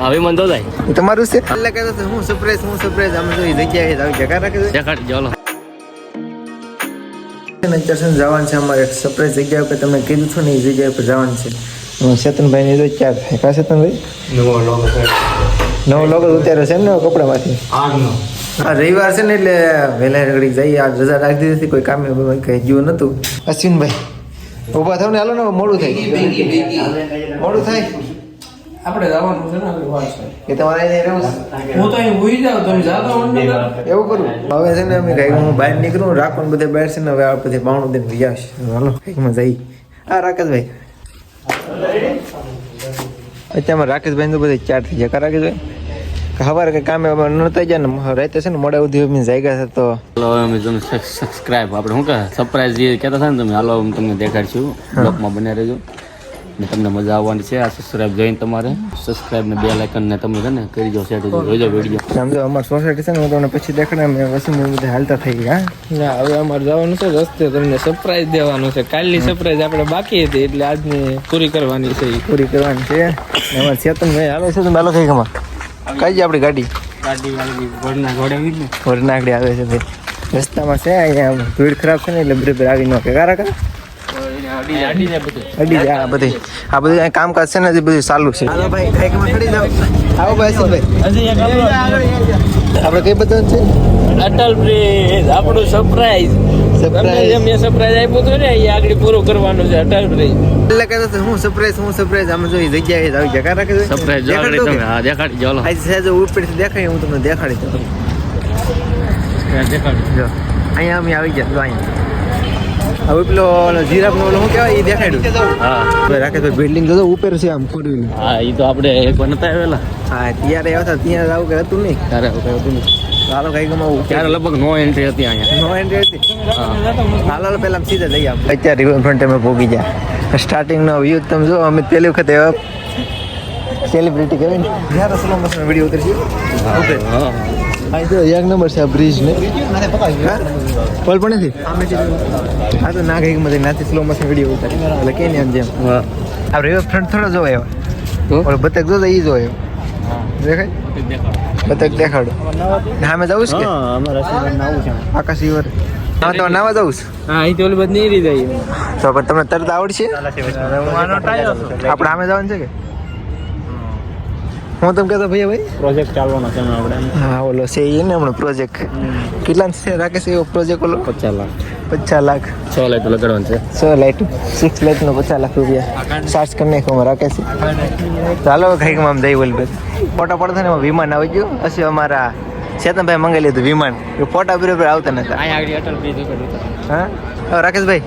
હવે મન તો થાય. તમારું છે? એટલે કહેતો હતો, હું સરપ્રાઈઝ હું સરપ્રાઈઝ આમ તો એ જગ્યાએ આવી જગા રાખે ચાલો દર્શન જવાનું છે અમારે. સરપ્રાઈઝ જગ્યા ઉપર તમને કીધું છું ને એ જગ્યા ઉપર જવાનું છે. ચેતનભાઈ ની તો ચાર થાય? કા ચેતનભાઈ? નવો લોગો ઉતાર્યો છે ને કપડામાંથી? આ રવિવાર છે ને એટલે વહેલા ઘડી જઈએ. આ રજા રાખી દીધી હતી કોઈ કામે કઈ ગયું નતું અશ્વિનભાઈ ઊભા થાવ ને હાલો ને મોડું થાય. મોડું થાય? આપણે જવાનું છે ને આગળ વાર છે. એ તમારે અહીંયા રહેવું હું તો અહીં હુઈ જાઉં તમે જાતા એવું કરું? હવે છે ને અમે કઈ હું બહાર નીકળું રાખવાનું બધે બહાર છે ને હવે આ વહી આવશે હાલો કંઈકમાં જઈ હા રાકેશભાઈ. અત્યારમાં રાકેશભાઈ તો બધે ચાર થઈ જાય કા રાકેશભાઈ? સવારે કે કામે નતા જાય ને રાતે છે ને મોડા સુધી અમે જાગ્યા છે તો હાલો અમે તમે સબસ્ક્રાઇબ આપણે શું કહે? સરપ્રાઈઝ જે કહેતા હતા ને તમે. હાલો હું તમને દેખાડશું. બ્લોગમાં બન્યા રહેજો. ને તમને મજા આવવાની છે. આ સબસ્ક્રાઇબ જોઈને તમારે. સબસ્ક્રાઇબ ને બે લાઇકન ને તમે છે ને કરી દો સેટ જોજો વીડિયો સમજો અમારી સોસાયટી છે ને હું તમને પછી દેખાડે પછી વસી બધા હાલતા થઈ ગયા ના હવે અમારે જવાનું છે રસ્તે. તમને સરપ્રાઈઝ દેવાનું છે. કાલની સરપ્રાઈઝ આપણે બાકી હતી એટલે આજની પૂરી કરવાની છે. પૂરી કરવાની છે. ને અમારે ચેતનભાઈ આવે છે તમે હાલો કઈ ખમા કઈ આપણી ગાડી. ગાડી વાળી ઘોડના ઘોડે આવી ને વરનાગડી આવે છે ભાઈ. રસ્તામાં છે અહીંયા ભીડ ખરાબ છે ને એટલે બરાબર આવી ન કે કારા કા અડી જાય. આ બધી. આ બધું કામકાજ છે ને બધું ચાલુ છે. હાલો ભાઈ બાઈકમાં ચડી જાઓ આવો ભાઈ આપણે કઈ બધા છે? અટલ બ્રિજ આપણું સરપ્રાઈઝ. તમને મેં સરપ્રાઈઝ આપ્યું હતું ને એ આગળ પૂરું કરવાનું છે અટલ બ્રિજ એટલે કહેતો હતો, હું સરપ્રાઈઝ હું સરપ્રાઈઝ આમ જોઈ જગ્યાએ જ આવી જગા રાખે છે? સરપ્રાઈઝ જો તમે હા દેખાડી ચાલો આજે સહેજ ઉપરથી દેખાય હું તમને દેખાડી દઉં. દેખાડી. જો. અહીંયા અમે આવી ગયા જો અહીંયા. હવે પેલો જીરાફ નો ઓલો શું કહેવાય? એ દેખાડ્યું હા. રાખે રાકેશભાઈ બિલ્ડિંગ તો ઉપર છે આમ ફોર હા એ તો આપણે એક વાર નતા આવેલા. હા ત્યારે આવ્યા હતા ત્યાં આવું કે હતું નહીં. ત્યારે આવું કઈ હતું નહીં. ચાલો કઈ ગમાવું ત્યારે લગભગ નો એન્ટ્રી હતી અહીંયા. નો એન્ટ્રી હતી. ચાલો પેલા સીધા જઈએ આપણે. અત્યારે રિવરફ્રન્ટ અમે પહોંચી ગયા. સ્ટાર્ટિંગનો વ્યૂ તમે જો અમે પહેલી વખત સેલિબ્રિટી કહેવાય ને. જ્યારે સ્લો મોશન વીડિયો ઉતરશે ઓકે હા. આ તો એક નંબર છે આ બ્રિજ ને. પલ પણ નથી? હા તો ના કંઈક મજા નાથી સ્લો મોશન વીડિયો ઉતારી. એટલે કે ને જેમ. હા આ રિવરફ્રન્ટ થોડો જોવાય આવ્યો ઓલો બતક જો ઈ જોયો દેખાય? બતક દેખાડો. ના મેં જવું છે કે? આકાશ ઈવર હા તો નાવા જવું છે. હા અહીં તો ઓલી બધી નહીં રહી જાય. તો પણ તમને તરત આવડશે? આપણે સામે જવાનું છે કે? હું તમ કેતો ભાઈ ભાઈ? પ્રોજેક્ટ ચાલવાનો છે આપણે. હા ઓલો છે એ ને હમણાં પ્રોજેક્ટ કેટલા છે રાખે છે એવો પ્રોજેક્ટ ઓલો? પચાસ લાખ. પચાસ લાખ. છ લાઈટ લગાડવાનું છે. છ લાઈટ સિક્સ લાઈટનો પચાસ લાખ રૂપિયા. ચાર્જ કરી નાખવામાં રાખે છે ચાલો કંઈક આમ દઈ બોલ ફોટા પડતા ને વિમાન આવી ગયું. હશે અમારા ચેતનભાઈ મંગાવી લીધું વિમાન. ફોટા બરાબર આવતા નતા. હા? રાકેશભાઈ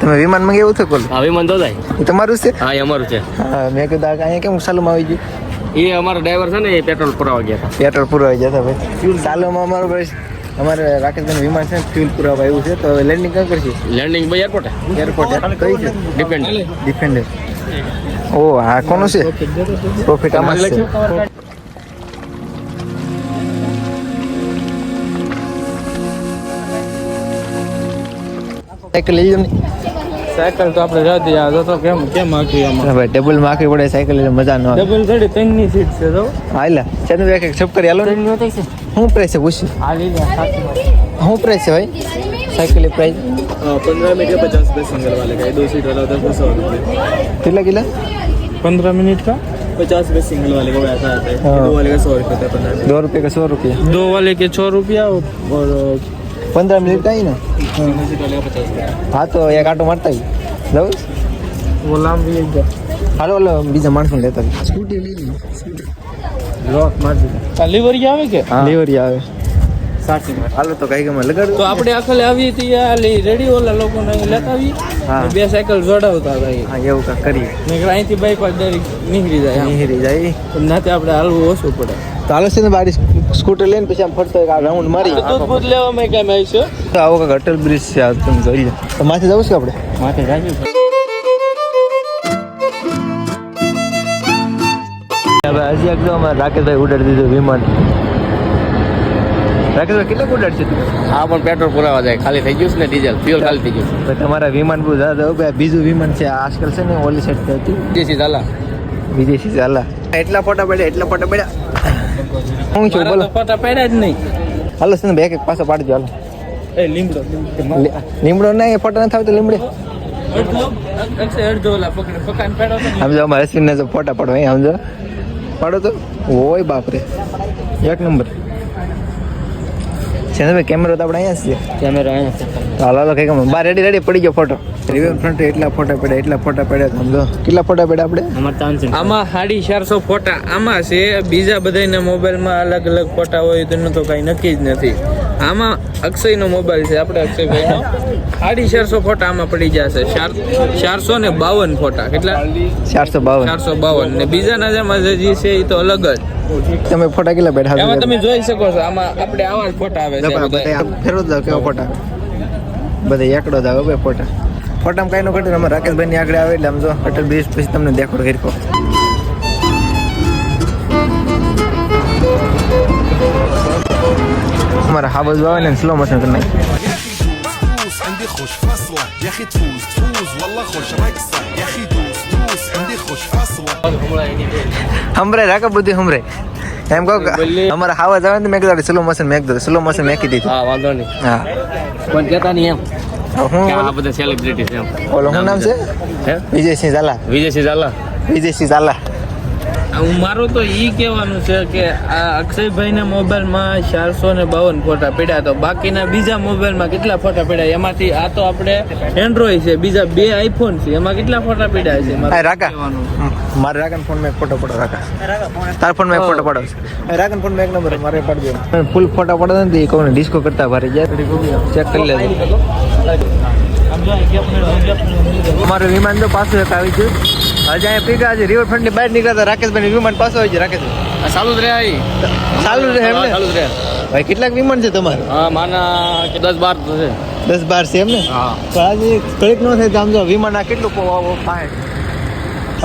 તમે વિમાન મંગાવ્યું હતું કોલ હા વિમાન તો થાય તમારું છે? હા અમારું છે. મેં કીધું અહીંયા કેમ સાલુમાં આવી ગયું? એ અમારો ડ્રાઈવર છે ને એ પેટ્રોલ પુરાવા ગયા હતા. પેટ્રોલ પુરાવા ગયા જતા ભાઈ. ફ્યુલ ચાલવામાં અમારો ભાઈ અમારે રાકેશભાઈ વિમાન છે ફ્યુલ પુરાવા આવ્યું છે તો હવે લેન્ડિંગ ક્યાં કરશે? લેન્ડિંગ ભાઈ એરપોર્ટ એરપોર્ટ કઈ છે? ડિપેન્ડ ડિપેન્ડ ઓ હા કોનું છે? પ્રોફિટ અમારે છે. સાયકલ લઈ લો ને સાયકલ તો આપણે જતી આ તો તો કેમ કેમ આખી આમાં ભાઈ ડબલ માં આખી પડે સાયકલ લઈને મજા ન આવે ડબલ ચડી ત્રણની સીટ છે તો હાલા ચાલો એક એક છપ કરી હાલો ને શું પ્રાઇસ છે પૂછ્યું આ લીધા શું પ્રાઇસ છે ભાઈ સાયકલ ની પ્રાઇસ पंद्रह मिनट का पचास रुपये सिंगल वाले का दो सीट वाला होता है सौ रुपये કેટલા કિલો पंद्रह मिनट का पचास रुपये सिंगल वाले का वैसा आता है हाँ। दो वाले का सौ रुपये होता है पंद्रह दो रुपये का सौ रुपये दो वाले के छः रुपया और પંદર મિનિટ કઈ ને? હા તો એક આટો મારતા જવું ઓલામ બી એક હાલો ઓલો બીજા માણસો લેતા સ્કૂટી લીધી લોક મારતી લિવરી આવે. કે લિવરી આવે હાલો તો કઈ ગમે લગાડ. તો આપણે આખલે આવી હતી આલી રેડી ઓલા લોકોને લેતા આવી બે સાયકલ જોડાવતા હતા એવું કા કરીએ. નહીતર અહીંથી બાઈક પર ડાયરેક્ટ નીકળી જાય. નીકળી જાય. ના તે આપણે હાલવું ઓછું પડે. તો હાલો છે ને બારી સ્કૂટર લઈને પછી આમ ફરતો એક રાઉન્ડ મારી. દૂધ લેવા મેં કેમ આવીશું તો આવો કાંઈક અટલ બ્રિજ છે આ તમે જોઈ લે. તો માથે જવું છે આપણે? માથે રાજુ હવે હજી એકદમ અમારે રાકેશભાઈ ઉડાડી દીધું વિમાન. રાકેશભાઈ કેટલાક ઉડાડશે છે હા પણ પેટ્રોલ પુરાવા જાય. ખાલી થઈ ગયું છે ને ડીઝલ. ફ્યુલ ખાલી થઈ ગયું તો તમારા વિમાન બહુ જ્યાદા બીજું વિમાન છે આજકાલ છે ને ઓલી સાઈડ હતું. છે દેશી ચાલા વિદેશી ચાલા એટલા ફોટા પડ્યા એટલા ફોટા પડ્યા. હું છું બોલો. ફોટા પડ્યા જ નહીં. હાલો છે બે એક પાછો પાડજો હાલો. એ લીમડો લીમડો. ના એ ફોટો લીમડે. પકાન પેડો તો સમજો અમારે ફોટા પાડવા અહીં સમજો. પાડો તો. ઓય બાપરે. એક નંબર. છે ને ભાઈ કેમેરો તો આપણે અહીંયા જ છે. કેમેરા અહીંયા હાલો હાલો કઈ બાર રેડી રેડી પડી ગયો ફોટો રિવર ફ્રન્ટ એટલા ફોટા પડ્યા એટલા ફોટા પડ્યા સમજો. કેટલા ફોટા પડ્યા આપણે? આમાં સાડી ચારસો ફોટા આમાં છે બીજા બધાના મોબાઈલમાં અલગ અલગ ફોટા હોય તેનું તો કઈ નક્કી જ નથી. આમાં અક્ષયનો મોબાઈલ છે આપણે અક્ષયભાઈનો. સાડી ચારસો ફોટા આમાં પડી જશે ચાર ચારસો ને બાવન ફોટા કેટલા? ચારસો બાવન. ચારસો બાવન. ને બીજાના જેમાં જે છે એ તો અલગ જ. તમે ફોટા કેટલા બેઠા તમે જોઈ શકો છો આમાં આપણે આવા ફોટા આવે છે બધા. બધા ફેરવો કેવા ફોટા. બધા એકડો જાવ બે ફોટા ફોટામાં કઈ નો ઘટે અમારે રાકેશભાઈ ની આગળ આવે એટલે આમ જો અટલ બ્રિજ પછી તમને દેખાડો હેરકો અમારા હા બાજુ આવે ને સ્લો મોશન કરી નાખી دوس عندي خوش فصلة يا اخي تفوز تفوز والله خوش رقصة يا اخي دوس دوس عندي خوش فصلة હમરે રાખો બુદ્ધિ હમરે એમ કહો કે અમારા હાવા આવે ને મેં કીધું સ્લો મોશન મેં કીધું સ્લો મોશન મેકી દીધું હા વાંધો નહીં હા પણ કહેતા નહીં એમ હું આ બધા સેલિબ્રિટી છે ઓલો શું નામ છે? હે? વિજયસિંહ ઝાલા. વિજયસિંહ ઝાલા. વિજયસિંહ ઝાલા. મારું તો ઈ કહેવાનું છે કે આ અક્ષયભાઈના મોબાઈલમાં ચારસો ને બાવન ફોટા પડ્યા તો બાકીના બીજા મોબાઈલમાં કેટલા ફોટા પડ્યા? એમાંથી આ તો આપણે એન્ડ્રોઈડ છે બીજા બે આઈફોન છે એમાં કેટલા ફોટા પડ્યા છે? મારે રાકન ફોનમાં એક ફોટો પડો રાખા તાર ફોનમાં એક ફોટો પડો રાકન ફોનમાં એક નંબર મારે પાડજો ફૂલ ફોટા પડે ને તો કહું ડિસ્કો કરતા ભારે જાય. ચેક કરી લેજો. અમારું વિમાન તો પાછું એક આવી ગયું. હજી અહીંયા પીગા છે રિવરફ્રન્ટની બહાર નીકળતા રાકેશભાઈ વિમાન પાછું આવી છે રાકેશભાઈ. આ ચાલુ જ રહ્યા. ચાલુ રહે એમ હા, ને ચાલુ જ રહ્યા. ભાઈ કેટલાક વિમાન છે તમારે? હા માના કે દસ બાર તો છે. દસ બાર છે એમ ને? હા. તો આજે કંઈક ન થાય તો આમ જો વિમાન આ કેટલું પાસે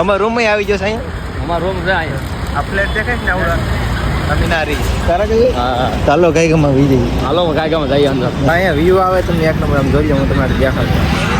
અમારા રૂમમાં આવી જશે અહીંયા? અમારો રૂમ છે અહીંયા. આ ફ્લેટ દેખાય છે ને આવડા? અમીનારી ચાલો કઈ? ગમે વી જઈએ. હાલો કઈ ગમે જઈએ અંદર. અહીંયા વ્યૂ આવે તમને એક નંબર આમ જોઈ હું તમારે દેખાડું.